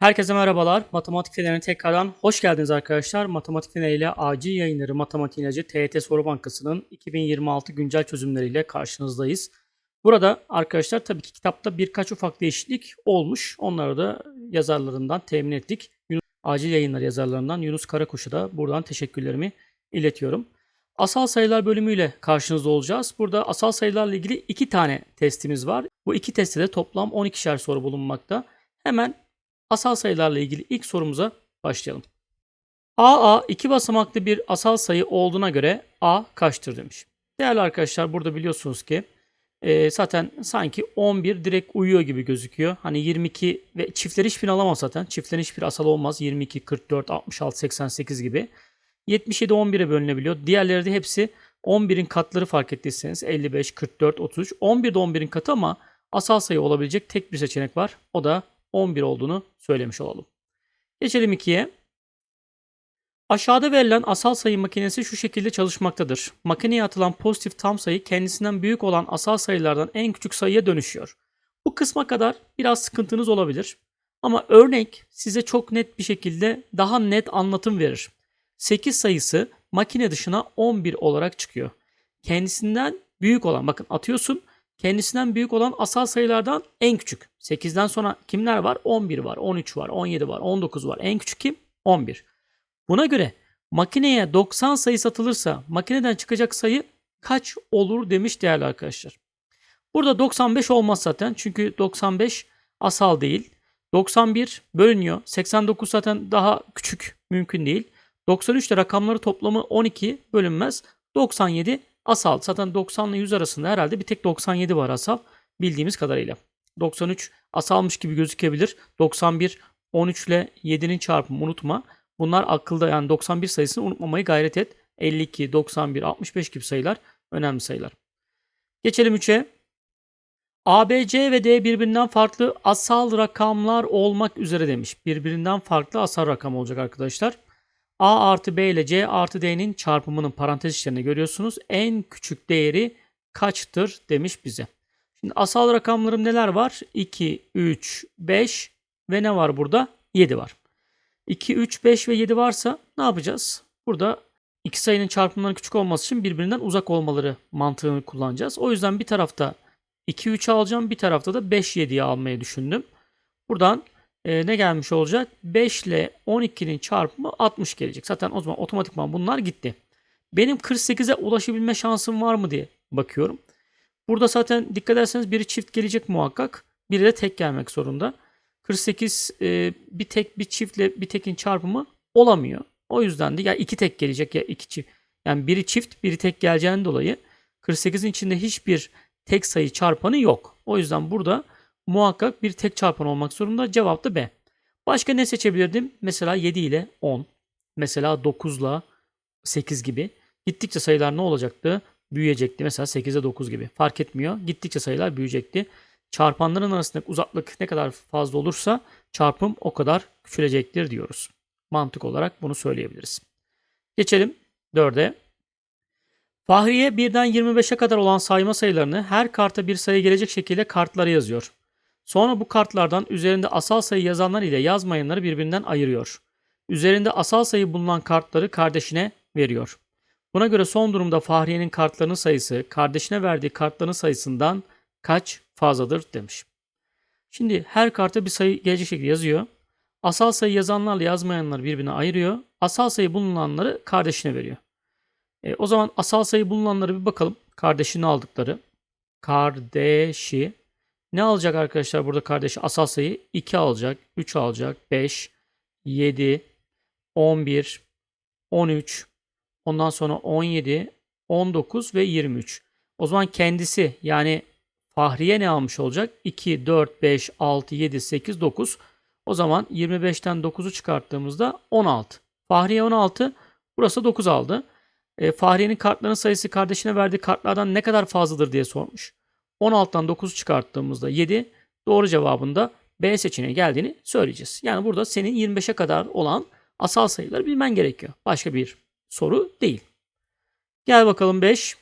Herkese merhabalar. Matematik Feneri'ne tekrardan hoş geldiniz arkadaşlar. Matematik Feneri ile acil yayınları Matematik İlacı TYT Soru Bankası'nın 2026 güncel çözümleriyle karşınızdayız. Burada arkadaşlar tabii ki kitapta birkaç ufak değişiklik olmuş. Onları da yazarlarından temin ettik. Yunus, acil yayınlar yazarlarından Yunus Karakuş'a da buradan teşekkürlerimi iletiyorum. Asal sayılar bölümüyle karşınızda olacağız. Burada asal sayılarla ilgili iki tane testimiz var. Bu iki testte de toplam 12'şer soru bulunmakta. Hemen asal sayılarla ilgili ilk sorumuza başlayalım. AA iki basamaklı bir asal sayı olduğuna göre A kaçtır demiş. Değerli arkadaşlar burada biliyorsunuz ki e, zaten sanki 11 direkt uyuyor gibi gözüküyor. Hani 22 ve çiftler hiçbirini alamaz zaten. Çiftlerin hiçbir asal olmaz. 22, 44, 66, 88 gibi. 77 11'e bölünebiliyor. Diğerleri de hepsi 11'in katları fark ettiyseniz 55, 44, 33. 11 de 11'in katı ama asal sayı olabilecek tek bir seçenek var. O da 11 olduğunu söylemiş olalım. Geçelim 2'ye. Aşağıda verilen asal sayı makinesi şu şekilde çalışmaktadır. Makineye atılan pozitif tam sayı kendisinden büyük olan asal sayılardan en küçük sayıya dönüşüyor. Bu kısma kadar biraz sıkıntınız olabilir. Ama örnek size çok net bir şekilde daha net anlatım verir. 8 sayısı makine dışına 11 olarak çıkıyor. Kendisinden büyük olan bakın atıyorsun kendisinden büyük olan asal sayılardan en küçük. 8'den sonra kimler var? 11 var, 13 var, 17 var, 19 var. En küçük kim? 11. Buna göre makineye 90 sayı satılırsa makineden çıkacak sayı kaç olur demiş değerli arkadaşlar. Burada 95 olmaz zaten çünkü 95 asal değil. 91 bölünüyor. 89 zaten daha küçük mümkün değil. 93 de rakamları toplamı 12 bölünmez. 97 asal. Zaten 90 ile 100 arasında herhalde bir tek 97 var asal bildiğimiz kadarıyla. 93 asalmış gibi gözükebilir. 91 13 ile 7'nin çarpımı unutma. Bunlar akılda yani 91 sayısını unutmamayı gayret et. 52, 91, 65 gibi sayılar önemli sayılar. Geçelim 3'e. A, B, C ve D birbirinden farklı asal rakamlar olmak üzere demiş. Birbirinden farklı asal rakam olacak arkadaşlar. A artı B ile C artı D'nin çarpımının parantez içlerinde görüyorsunuz. En küçük değeri kaçtır demiş bize. Şimdi asal rakamlarım neler var? 2, 3, 5 ve ne var burada? 7 var. 2, 3, 5 ve 7 varsa ne yapacağız? Burada iki sayının çarpımlarının küçük olması için birbirinden uzak olmaları mantığını kullanacağız. O yüzden bir tarafta 2, 3 alacağım. Bir tarafta da 5, 7'yi almayı düşündüm. Buradan e, ne gelmiş olacak? 5 ile 12'nin çarpımı 60 gelecek. Zaten o zaman otomatikman bunlar gitti. Benim 48'e ulaşabilme şansım var mı diye bakıyorum. Burada zaten dikkat ederseniz biri çift gelecek muhakkak. Biri de tek gelmek zorunda. 48 e, bir tek bir çiftle bir tekin çarpımı olamıyor. O yüzden de ya iki tek gelecek ya iki çift. Yani biri çift biri tek geleceğinden dolayı 48'in içinde hiçbir tek sayı çarpanı yok. O yüzden burada muhakkak bir tek çarpan olmak zorunda. Cevap da B. Başka ne seçebilirdim? Mesela 7 ile 10. Mesela 9 ile 8 gibi. Gittikçe sayılar ne olacaktı? Büyüyecekti. Mesela 8'e 9 gibi. Fark etmiyor. Gittikçe sayılar büyüyecekti. Çarpanların arasındaki uzaklık ne kadar fazla olursa çarpım o kadar küçülecektir diyoruz. Mantık olarak bunu söyleyebiliriz. Geçelim 4'e. Fahriye birden 25'e kadar olan sayma sayılarını her karta bir sayı gelecek şekilde kartlara yazıyor. Sonra bu kartlardan üzerinde asal sayı yazanlar ile yazmayanları birbirinden ayırıyor. Üzerinde asal sayı bulunan kartları kardeşine veriyor. Buna göre son durumda Fahriye'nin kartlarının sayısı kardeşine verdiği kartların sayısından kaç fazladır demiş. Şimdi her karta bir sayı gelecek şekilde yazıyor. Asal sayı yazanlarla yazmayanları birbirine ayırıyor. Asal sayı bulunanları kardeşine veriyor. E, o zaman asal sayı bulunanları bir bakalım. Kardeşini aldıkları. Kardeşi ne alacak arkadaşlar burada kardeşi? Asal sayı 2 alacak, 3 alacak, 5, 7, 11, 13, ondan sonra 17, 19 ve 23. O zaman kendisi yani Fahriye ne almış olacak? 2, 4, 5, 6, 7, 8, 9. O zaman 25'ten 9'u çıkarttığımızda 16. Fahriye 16, burası 9 aldı. E, Fahriye'nin kartların sayısı kardeşine verdiği kartlardan ne kadar fazladır diye sormuş. 16'dan 9'u çıkarttığımızda 7 doğru cevabında B seçeneği geldiğini söyleyeceğiz. Yani burada senin 25'e kadar olan asal sayıları bilmen gerekiyor. Başka bir soru değil. Gel bakalım 5.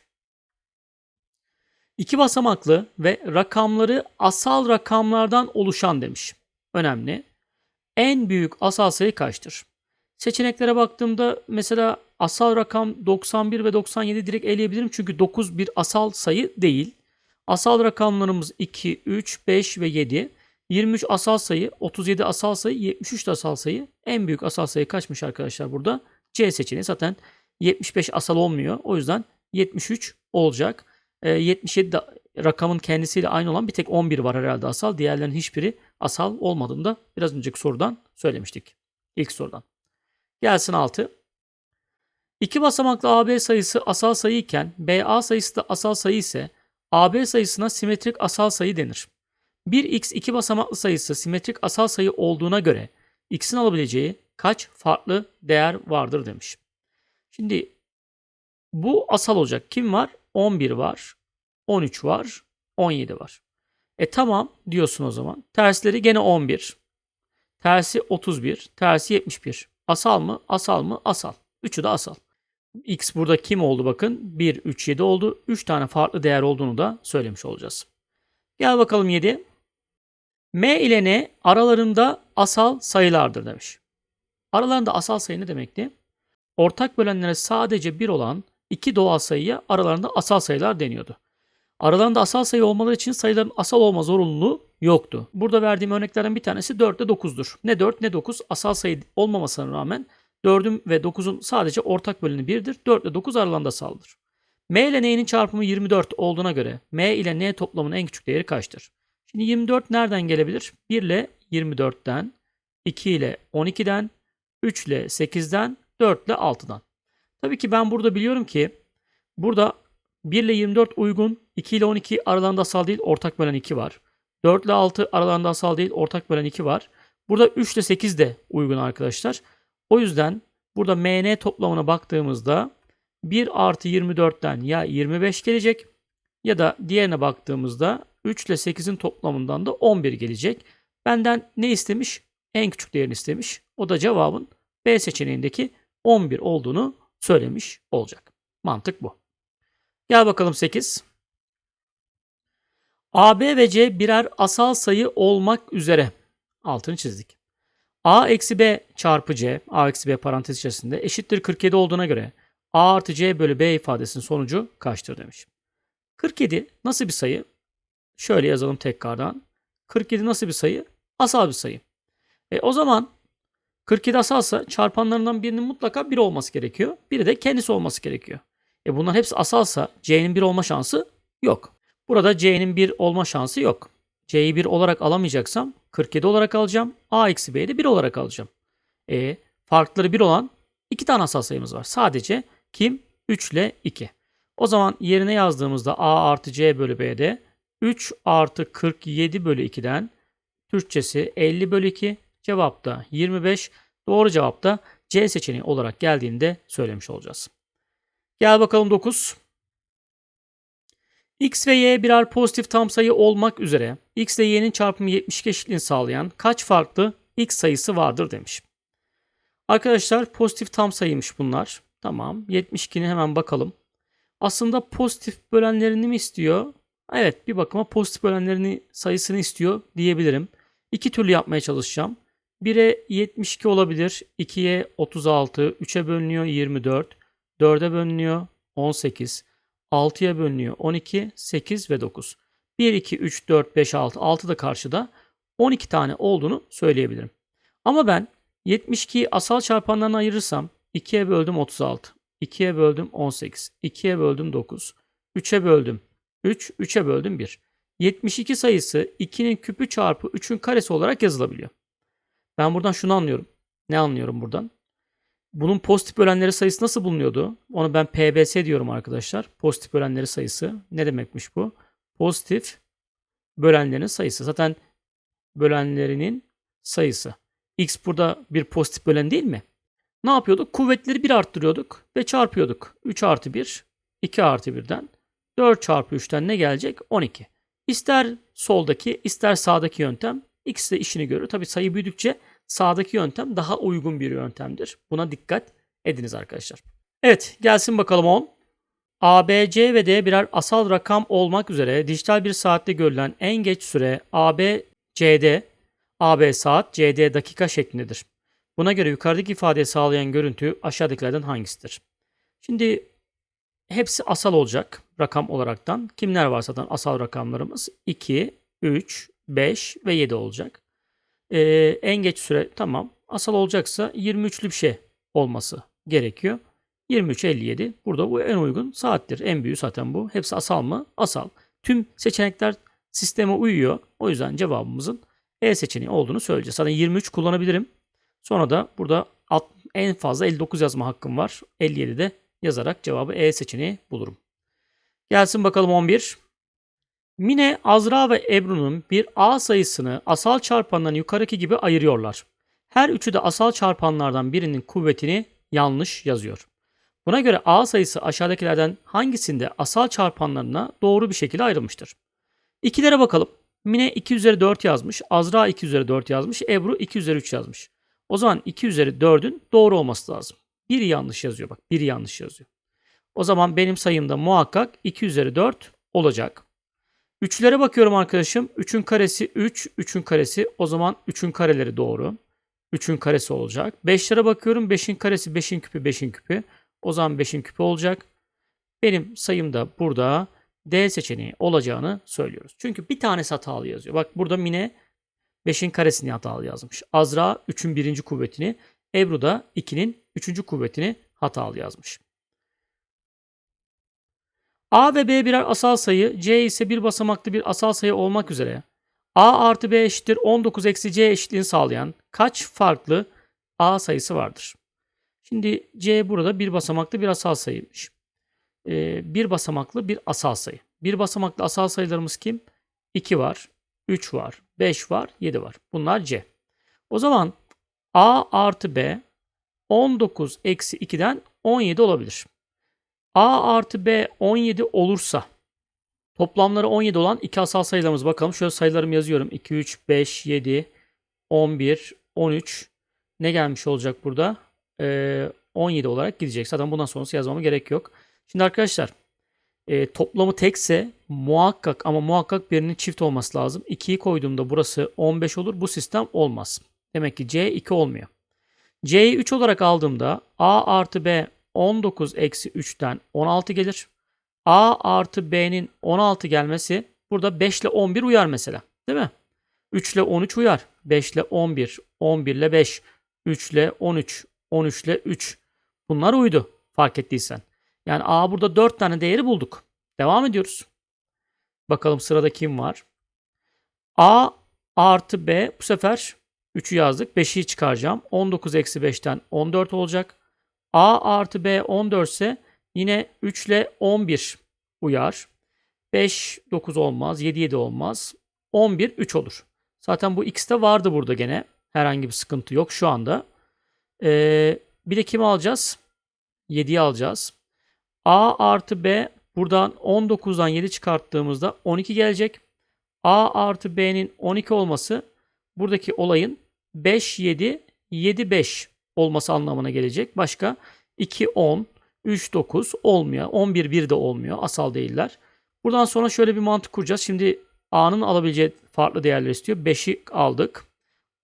İki basamaklı ve rakamları asal rakamlardan oluşan demiş. Önemli. en büyük asal sayı kaçtır? Seçeneklere baktığımda mesela asal rakam 91 ve 97 direkt eleyebilirim çünkü 9 bir asal sayı değil. Asal rakamlarımız 2, 3, 5 ve 7. 23 asal sayı, 37 asal sayı, 73 de asal sayı. En büyük asal sayı kaçmış arkadaşlar burada? C seçeneği zaten 75 asal olmuyor. O yüzden 73 olacak. E, 77 de rakamın kendisiyle aynı olan bir tek 11 var herhalde asal. Diğerlerinin hiçbiri asal olmadığını da biraz önceki sorudan söylemiştik. İlk sorudan. Gelsin 6. İki basamaklı AB sayısı asal sayı iken BA sayısı da asal sayı ise AB sayısına simetrik asal sayı denir. 1x iki basamaklı sayısı simetrik asal sayı olduğuna göre x'in alabileceği kaç farklı değer vardır demiş. Şimdi bu asal olacak. Kim var? 11 var, 13 var, 17 var. E tamam diyorsun o zaman. Tersleri gene 11. Tersi 31, tersi 71. Asal mı? Asal mı? Asal. Üçü de asal. X burada kim oldu bakın? 1, 3, 7 oldu. 3 tane farklı değer olduğunu da söylemiş olacağız. Gel bakalım 7. M ile N aralarında asal sayılardır demiş. Aralarında asal sayı ne demekti? Ortak bölenlere sadece 1 olan iki doğal sayıya aralarında asal sayılar deniyordu. Aralarında asal sayı olmaları için sayıların asal olma zorunluluğu yoktu. Burada verdiğim örneklerden bir tanesi 4 ile 9'dur. Ne 4 ne 9 asal sayı olmamasına rağmen 4'ün ve 9'un sadece ortak böleni 1'dir. 4 ile 9 aralarında asaldır. M ile N'nin çarpımı 24 olduğuna göre M ile N toplamının en küçük değeri kaçtır? Şimdi 24 nereden gelebilir? 1 ile 24'ten, 2 ile 12'den, 3 ile 8'den, 4 ile 6'dan. Tabii ki ben burada biliyorum ki burada 1 ile 24 uygun, 2 ile 12 aralarında asal değil, ortak bölen 2 var. 4 ile 6 aralarında asal değil, ortak bölen 2 var. Burada 3 ile 8 de uygun arkadaşlar. O yüzden burada MN toplamına baktığımızda 1 artı 24'ten ya 25 gelecek ya da diğerine baktığımızda 3 ile 8'in toplamından da 11 gelecek. Benden ne istemiş? En küçük değerini istemiş. O da cevabın B seçeneğindeki 11 olduğunu söylemiş olacak. Mantık bu. Gel bakalım 8. AB ve C birer asal sayı olmak üzere. Altını çizdik. A eksi B çarpı C, A eksi B parantez içerisinde eşittir 47 olduğuna göre A artı C bölü B ifadesinin sonucu kaçtır demiş. 47 nasıl bir sayı? Şöyle yazalım tekrardan. 47 nasıl bir sayı? Asal bir sayı. E, o zaman 47 asalsa çarpanlarından birinin mutlaka 1 olması gerekiyor. Biri de kendisi olması gerekiyor. E bunlar hepsi asalsa C'nin 1 olma şansı yok. Burada C'nin 1 olma şansı yok. C'yi 1 olarak alamayacaksam 47 olarak alacağım. A eksi B'yi de 1 olarak alacağım. E farkları 1 olan iki tane asal sayımız var. Sadece kim? 3 ile 2. O zaman yerine yazdığımızda A artı C bölü B'de 3 artı 47 bölü 2'den Türkçesi 50 bölü 2 cevap da 25. Doğru cevap da C seçeneği olarak geldiğinde söylemiş olacağız. Gel bakalım 9. X ve Y birer pozitif tam sayı olmak üzere X ile Y'nin çarpımı 72 eşitliğini sağlayan kaç farklı X sayısı vardır demiş. Arkadaşlar pozitif tam sayıymış bunlar. Tamam 72'ni hemen bakalım. Aslında pozitif bölenlerini mi istiyor? Evet bir bakıma pozitif bölenlerini sayısını istiyor diyebilirim. İki türlü yapmaya çalışacağım. 1'e 72 olabilir. 2'ye 36. 3'e bölünüyor 24. 4'e bölünüyor 18. 6'ya bölünüyor 12, 8 ve 9. 1, 2, 3, 4, 5, 6. 6 da karşıda 12 tane olduğunu söyleyebilirim. Ama ben 72'yi asal çarpanlarına ayırırsam 2'ye böldüm 36. 2'ye böldüm 18. 2'ye böldüm 9. 3'e böldüm 3. 3'e böldüm 1. 72 sayısı 2'nin küpü çarpı 3'ün karesi olarak yazılabiliyor. Ben buradan şunu anlıyorum. Ne anlıyorum buradan? Bunun pozitif bölenleri sayısı nasıl bulunuyordu? Onu ben PBS diyorum arkadaşlar. Pozitif bölenleri sayısı. Ne demekmiş bu? Pozitif bölenlerin sayısı. Zaten bölenlerinin sayısı. X burada bir pozitif bölen değil mi? Ne yapıyorduk? Kuvvetleri 1 arttırıyorduk ve çarpıyorduk. 3 artı 1, 2 artı 1'den 4 çarpı 3'ten ne gelecek? 12. İster soldaki ister sağdaki yöntem ikisi de işini görür. Tabi sayı büyüdükçe sağdaki yöntem daha uygun bir yöntemdir. Buna dikkat ediniz arkadaşlar. Evet gelsin bakalım 10. A, B, C ve D birer asal rakam olmak üzere dijital bir saatte görülen en geç süre A, B, C'de AB saat, CD dakika şeklindedir. Buna göre yukarıdaki ifadeyi sağlayan görüntü aşağıdakilerden hangisidir? Şimdi hepsi asal olacak rakam olaraktan. Kimler var zaten asal rakamlarımız? 2, 3, 5 ve 7 olacak. Ee, en geç süre tamam. Asal olacaksa 23'lü bir şey olması gerekiyor. 23.57 burada bu en uygun saattir. En büyüğü zaten bu. Hepsi asal mı? Asal. Tüm seçenekler sisteme uyuyor. O yüzden cevabımızın E seçeneği olduğunu söyleyeceğiz. Zaten 23 kullanabilirim. Sonra da burada alt- en fazla 59 yazma hakkım var. 57 de yazarak cevabı E seçeneği bulurum. Gelsin bakalım 11. Mine, Azra ve Ebru'nun bir A sayısını asal çarpandan yukarıki gibi ayırıyorlar. Her üçü de asal çarpanlardan birinin kuvvetini yanlış yazıyor. Buna göre A sayısı aşağıdakilerden hangisinde asal çarpanlarına doğru bir şekilde ayrılmıştır? İkilere bakalım. Mine 2 üzeri 4 yazmış. Azra 2 üzeri 4 yazmış. Ebru 2 üzeri 3 yazmış. O zaman 2 üzeri 4'ün doğru olması lazım. Biri yanlış yazıyor bak. Biri yanlış yazıyor. O zaman benim sayımda muhakkak 2 üzeri 4 olacak. Üçlere bakıyorum arkadaşım. 3'ün karesi 3, 3'ün karesi. O zaman 3'ün kareleri doğru. 3'ün karesi olacak. 5'lere bakıyorum. 5'in karesi 5'in küpü 5'in küpü. O zaman 5'in küpü olacak. Benim sayımda burada D seçeneği olacağını söylüyoruz. Çünkü bir tanesi hatalı yazıyor. Bak burada Mine 5'in karesini hatalı yazmış. Azra 3'ün birinci kuvvetini, Ebru da 2'nin 3. kuvvetini hatalı yazmış. A ve B birer asal sayı, C ise bir basamaklı bir asal sayı olmak üzere A artı B eşittir 19 eksi C eşitliğini sağlayan kaç farklı A sayısı vardır? Şimdi C burada bir basamaklı bir asal sayıymış. Ee, bir basamaklı bir asal sayı. Bir basamaklı asal sayılarımız kim? 2 var, 3 var, 5 var, 7 var. Bunlar C. O zaman A artı B 19 eksi 2'den 17 olabilir. A artı B 17 olursa toplamları 17 olan iki asal sayılarımız bakalım. Şöyle sayılarımı yazıyorum. 2, 3, 5, 7, 11, 13. Ne gelmiş olacak burada? Ee, 17 olarak gidecek. Zaten bundan sonrası yazmama gerek yok. Şimdi arkadaşlar e, toplamı tekse muhakkak ama muhakkak birinin çift olması lazım. 2'yi koyduğumda burası 15 olur. Bu sistem olmaz. Demek ki C 2 olmuyor. C'yi 3 olarak aldığımda A artı B 19 eksi 3'ten 16 gelir. A artı B'nin 16 gelmesi burada 5 ile 11 uyar mesela. Değil mi? 3 ile 13 uyar. 5 ile 11, 11 ile 5, 3 ile 13, 13 ile 3. Bunlar uydu fark ettiysen. Yani A burada 4 tane değeri bulduk. Devam ediyoruz. Bakalım sırada kim var? A artı B bu sefer 3'ü yazdık. 5'i çıkaracağım. 19 eksi 5'ten 14 olacak. A artı B 14 ise yine 3 ile 11 uyar. 5 9 olmaz. 7 7 olmaz. 11 3 olur. Zaten bu x de vardı burada gene. Herhangi bir sıkıntı yok şu anda. Ee, bir de kimi alacağız? 7'yi alacağız. A artı B buradan 19'dan 7 çıkarttığımızda 12 gelecek. A artı B'nin 12 olması buradaki olayın 5 7 7 5 olması anlamına gelecek. Başka 2 10 3 9 olmuyor. 11 1 de olmuyor. Asal değiller. Buradan sonra şöyle bir mantık kuracağız. Şimdi A'nın alabileceği farklı değerler istiyor. 5'i aldık.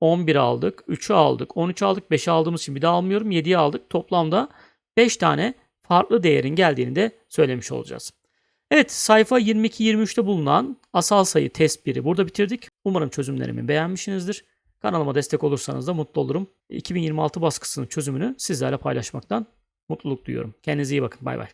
11 aldık. 3'ü aldık. 13 aldık. 5'i aldığımız için bir daha almıyorum. 7'yi aldık. Toplamda 5 tane farklı değerin geldiğini de söylemiş olacağız. Evet sayfa 22-23'te bulunan asal sayı test 1'i burada bitirdik. Umarım çözümlerimi beğenmişsinizdir. Kanalıma destek olursanız da mutlu olurum. 2026 baskısının çözümünü sizlerle paylaşmaktan mutluluk duyuyorum. Kendinize iyi bakın. Bay bay.